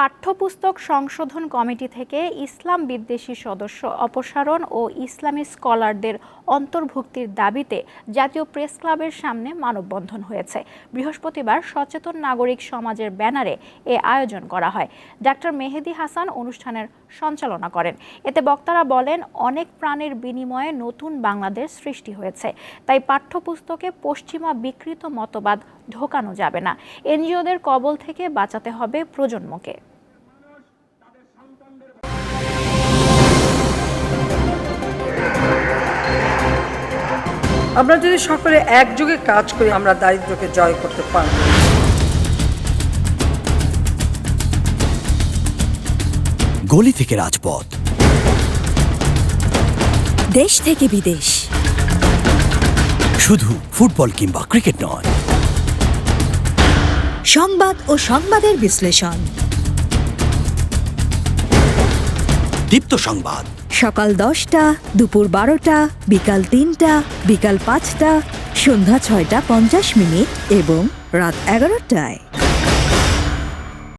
পাঠ্যপুস্তক সংশোধন কমিটি থেকে ইসলাম বিদ্বেষী সদস্য, অপসারণ ও ইসলামী স্কলারদের অন্তর্ভুক্তির দাবিতে জাতীয় প্রেস ক্লাবের সামনে মানববন্ধন হয়েছে। বৃহস্পতিবার সচেতন নাগরিক সমাজের ব্যানারে এ আয়োজন করা হয়। ডাক্তার মেহেদি হাসান অনুষ্ঠানের সঞ্চালনা করেন। এতে বক্তারা বলেন, অনেক প্রাণের বিনিময়ে নতুন বাংলাদেশ সৃষ্টি হয়েছে। তাই পাঠ্যপুস্তকে পশ্চিমা বিকৃত মতবাদ ঢোকানো যাবে না। এনজিওদের কবল থেকে বাঁচাতে হবে প্রজন্মকে। আমরা যদি সকলে একযোগে কাজ করি আমরা দারিদ্র্যকে জয় করতে পারব। গলি থেকে রাজপথ। দেশ থেকে বিদেশ। শুধু ফুটবল কিংবা ক্রিকেট নয়। সংবাদ ও সংবাদের বিশ্লেষণ। দীপ্ত সংবাদ। সকাল দশটা দুপুর বারোটা বিকাল তিনটা বিকাল পাঁচটা সন্ধ্যা ছয়টা পঞ্চাশ মিনিট এবং রাত এগারোটায়।